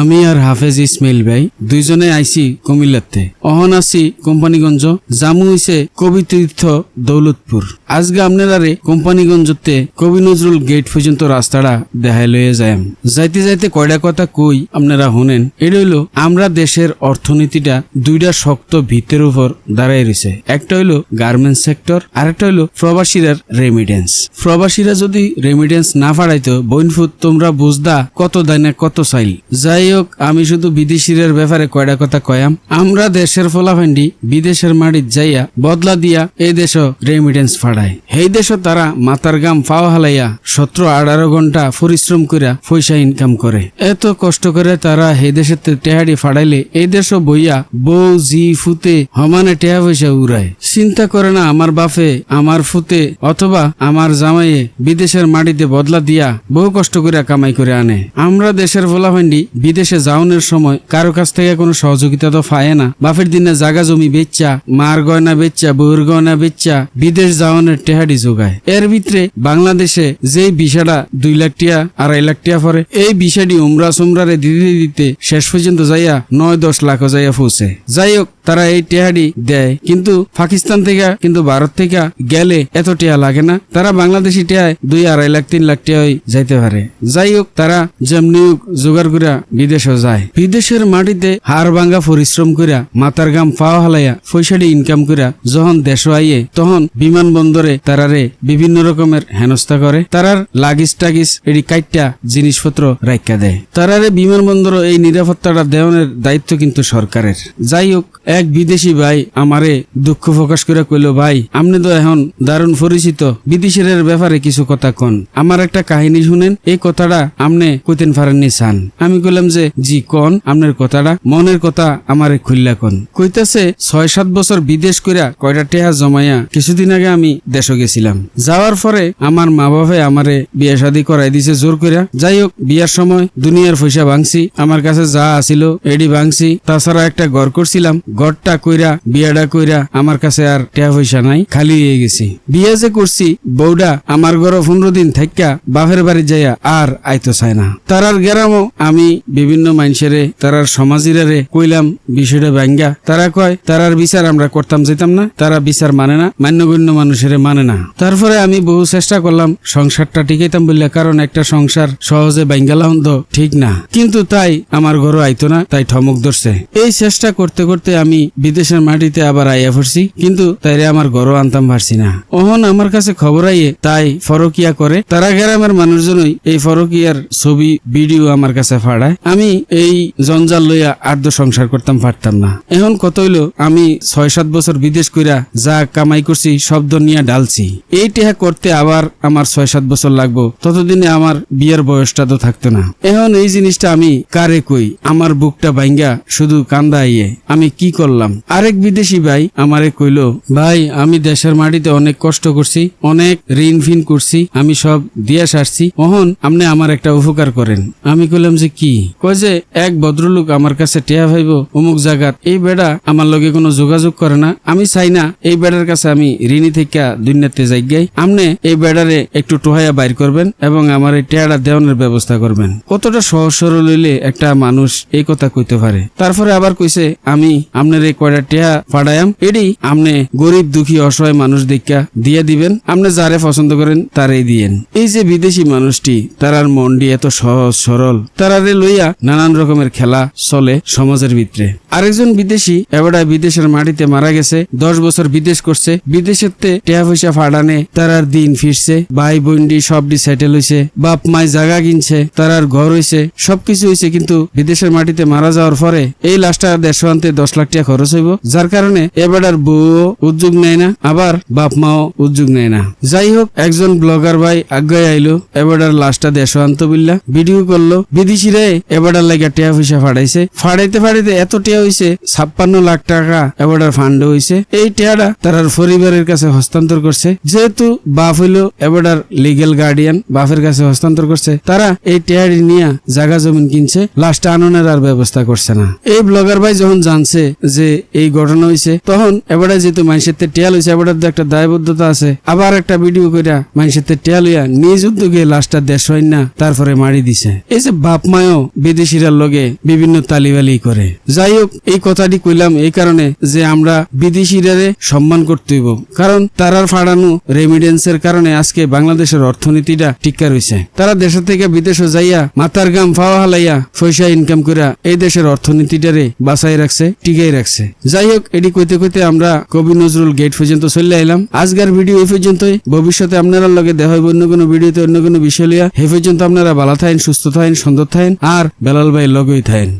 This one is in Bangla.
আমি আর হাফেজ ইসমাইল ভাই দুইজনে আইছি কুমিল্লাতে। অহন আছি কোম্পানিগঞ্জ। জামু হইছে কবি তীর্থ দৌলতপুর। আজকে আপনারারে কোম্পানিগঞ্জতে কবি নজরুল গেট পর্যন্ত রাস্তাটা দেখাই লয়ে যাইম। যাইতে যাইতে কয়টা কথা কই আপনারা শুনেন। এটা হইল আমরা দেশের অর্থনীতিটা দুইটা শক্ত ভিতের উপর দাঁড়াই রয়েছে একটা হইল গার্মেন্টস সেক্টর আর একটা হইল প্রবাসীরার রেমিডেন্স প্রবাসীরা যদি রেমিডেন্স না ফাড়াইতো, বইনফুত তোমরা বুঝদা কত দানে কত চাইল যাই হোক, আমি শুধু বিদেশিদের ব্যাপারে কয়টা কথা কয়াম। আমরা দেশের ফলাফেন্ডি বিদেশের মাটিত যাইয়া বদলা দিয়া এই দেশ রেমিডেন্স ফাড়ায় এই দেশ তারা মাতার গাম পাওয়া হালাইয়া সতেরো আঠারো ঘণ্টা পরিশ্রম করিয়া পয়সা ইনকাম করে। এত কষ্ট করে তারা এই দেশের টেহাড়ি ফাড়াইলে এই দেশ বইয়া বউ, জি, ফুতে সমানে টেহা পয়সা উড়ায়। চিন্তা করে না আমার বাপে আমার ফুতে অথবা আমার জামাইয়ে বিদেশের মাটিতে বদলা দিয়া বহু কষ্ট করে কামাই করে আনে। আমরা দেশের ফলাফান্ডি বিদেশে যাওনের সময় কারও কাছ থেকে কোনো সহযোগিতা তো পায় না। বাপের দিনে জাগা জমি বেচ্চা মার গয়না বেচ্চা বউর গয়না বেচ্চা বিদেশ যাওয়ানের টেহাডি যোগায়। এর ভিতরে বাংলাদেশে যে বিষয়টা দুই লাখ টিয়া, আড়াই লাখ টিয়া পরে এই বিষয়টি উমরা সুমরারে দিতে দিতে শেষ পর্যন্ত যাইয়া নয় দশ লাখ যাইয়া পৌঁছে। যাই হোক, তারা এই টেহাডি দেয়। কিন্তু পাকিস্তান থেকে, কিন্তু ভারত থেকে গেলে এত টিয়া লাগে না। তারা বাংলাদেশি টিয়ায় দুই, আড়াই লাখ, তিন লাখ টিয়াই যাইতে পারে। যাই হোক, তারা যেমনি হোক, জোগাড় করিয়া বিদেশও যায়। বিদেশের মাটিতে হাড় ভাঙ্গা পরিশ্রম করিয়া মাথার গাম পাওয়া হালাইয়া পয়সাটি ইনকাম করিয়া যখন দেশ আইয়ে, তখন বিমানবন্দরে তারারে বিভিন্ন রকমের হেনস্থা করে। তারার লাগিস টাগিস এটি কাইটটা জিনিসপত্র রাখা দেয়। তারারে বিমানবন্দর এই নিরাপত্তাটা দেওয়ানের দায়িত্ব কিন্তু সরকারের। যাই হোক, এক বিদেশি ভাই আমারে দুঃখ প্রকাশ করে কইল, ভাই, আপনি তো এখন দারুণ পরিচিত। বিদেশিদের ব্যাপারে কিছু কথা কন। আমার একটা কাহিনী শুনেন, এই কথাটা আপনি কইতেন পারেননি চান আমি কইলাম যে, জি, কন, আপনার কথাটা মনের কথা আমারে খুললা কন। কইতাছে, ছয় সাত বছর বিদেশ কইরা কয়টা টেহা জমাইয়া কিছুদিন আগে আমি দেশ গেছিলাম। যাওয়ার পরে আমার মা বাবাই আমারে বিয়ে শাদি করাই দিছে জোর কইরা। যাই হোক, বিয়ার সময় দুনিয়ার পয়সা ভাঙছি, আমার কাছে যা আছিল এডি ভাঙছি। তাছাড়া একটা ঘর করছিলাম, ঘরটা কইরা, বিয়াটা কইরা আমার কাছে আর টেহা পয়সা নাই, খালি হয়ে গেছি। বিয়ে যে করছি, বউডা আমার ঘর পনেরো দিন থাইকা বাপের বাড়ি যাইয়া আর আইতো চায় না। তারার গেরামও আমি বিভিন্ন মানুষেরে, তারার সমাজিরারে কইলাম, বিষয়টা ব্যাঙ্গা তারা কয়, তারার বিচার আমরা করতাম, যেতাম না। তারা বিচার মানে না, মান্যগণ্য মানুষের মানে না। তারপরে আমি বহু চেষ্টা করলাম, সংসারটা টিকাইতাম বললে কারণ একটা সংসার সহজে ব্যাঙ্গালা হন্দ ঠিক না। কিন্তু তাই আমার ঘরও আইতো না, তাই ঠমক ধরছে। এই চেষ্টা করতে করতে আমি বিদেশের মাটিতে আবার আইয়া পড়ছি, কিন্তু তাইরে আমার ঘরও আনতাম পারছি না। ওহন আমার কাছে খবর আইয়ে, তাই ফরকিয়া করে, তারা গ্রামের মানুষজনই এই ফরকিয়ার ছবি, ভিডিও আমার কাছে ফাড়ায়। আমি এই জঞ্জাল লইয়া আর্ধ সংসার করতাম, পারতাম না। এখন কত হইল, আমি ছয় সাত বছর বিদেশ কইরা যা কামাই করছি শব্দ নিয়ে ডালছি। এই টেহা করতে আবার আমার ছয় সাত বছর লাগবো, ততদিনে আমার বিয়ের বয়সটা তো থাকতো না। এখন এই জিনিসটা আমি কারে কই? আমার বুকটা ভাঙ্গা শুধু কান্দা আইয়ে। আমি কি করলাম? আরেক বিদেশি ভাই আমারে কইলো, ভাই, আমি দেশের মাটিতে অনেক কষ্ট করছি, অনেক ঋণ ফিন করছি, আমি সব দিয়া সারছি। অহন আপনি আমার একটা উপকার করেন। আমি কইলাম যে, কি? কয় যে এক ভদ্রলোক আমার কাছে টেয়া ভাইব, অমুক জায়গাত এই বেড়া আমার লগে কোনো যোগাযোগ করে না। আমি চাই না এই বেড়ার কাছে আমি ঋণী থেকে দুনিয়াতে যাই গাই আপনি এই বেড়ারে একটু টোহাইয়া বাইর করবেন এবং আমার এই টেয়াটা দেওয়ানোর ব্যবস্থা করবেন। কতটা সহজ সরল হইলে একটা মানুষ এই কথা কইতে পারে। তারপরে আবার কইছে, আমি আপনার এই কয়টা টেয়া ফাড়ায়াম এডি আপনি গরিব, দুঃখী, অসহায় মানুষ দেখা দিয়ে দিবেন। আপনি যারে পছন্দ করেন তারাই দিয়েন। এই যে বিদেশি মানুষটি, তারার মনটি এত সহজ, সরল। তারারে লইয়া নানান রকমের খেলা চলে সমাজের ভিতরে। আরেকজন বিদেশি এবারে বিদেশের মাটিতে মারা গেছে, দশ বছর বিদেশ করছে। বিদেশেতে টেয়া পয়সা ফাড়ানে তারার দিন ফিরছে, ভাই বোনডি সবডি সেটেল হইছে, বাপ মাই জায়গা কিনছে তারার ঘর হইছে, সবকিছু হইছে কিন্তু বিদেশের মাটিতে মারা যাওয়ার পরে এই লাশটা দেড়শো আনতে দশ লাখ টাকা খরচ হইব। যার কারণে এবারের বউ উদ্যোগ নেয় না, আবার বাপ মাও উদ্যোগ নেয় না। যাই হোক, একজন ব্লগার ভাই আজ্ঞায় আইলো এবারের লাশটা দেড়শো আনতো বিল্লা ভিডিও করল। বিদেশিরে এবারের লাগে টিয়া পয়সা ফাড়াইছে। ফাড়াইতে ফাড়াইতে এত টিয়া হইছে, ছাপ্পান্ন লাখ টাকা এবারের ফান্ড হইছে। এই টিয়াটা তারার পরিবারের কাছে হস্তান্তর করছে। যেহেতু বাপ হইল এবারের লিগেল গার্ডিয়ান বাপের কাছে হস্তান্তর করছে, তারা এই টিয়ারি নিয়ে জায়গা জমিন কিনছে, লাশটা আননের আর ব্যবস্থা করছে না। এই ব্লগার ভাই যখন জানছে যে এই ঘটনা হইছে, তখন এবারে যেহেতু মানুষের তে টিয়াল হইছে এবারে তো একটা দায়বদ্ধতা আছে। আবার একটা ভিডিও কইরা মানুষের তে টিয়াল হইয়া নিজ উদ্যোগে লাশটা দেশ না, তারপরে মারি দিছে। এই যে বাপ মায়ও বিদেশিরার লগে বিভিন্ন তালিবালি করে। যাই হোক এই কথাটি কইলাম এই কারণে যে আমরা বিদেশিরারে সম্মান করতে হইব। কারণ তারার ফাড়ানো রেমিডেন্সের কারণে আজকে বাংলাদেশের অর্থনীতিটা টিকা রয়েছে তারা দেশ থেকে বিদেশে যাইয়া মাথার গাম ফাওয়া হালাইয়া পয়সা ইনকাম কইরা এই দেশের অর্থনীতিটারে বাঁচাই রাখছে, টিকাই রাখছে। যাই হোক এটি কইতে কইতে আমরা কবি নজরুল গেট পর্যন্ত চলে আইলাম। আজকের ভিডিও এই পর্যন্তই। ভবিষ্যতে আপনারা লগে দেখা অন্য কোনো ভিডিওতে, অন্য কোনো বিষয় লিয়া হে পর্যন্ত আপনারা ভালো থাকেন, সুস্থ থাকেন সুন্দর থাকেন। আর বেলাল ভাই লগই থাকেন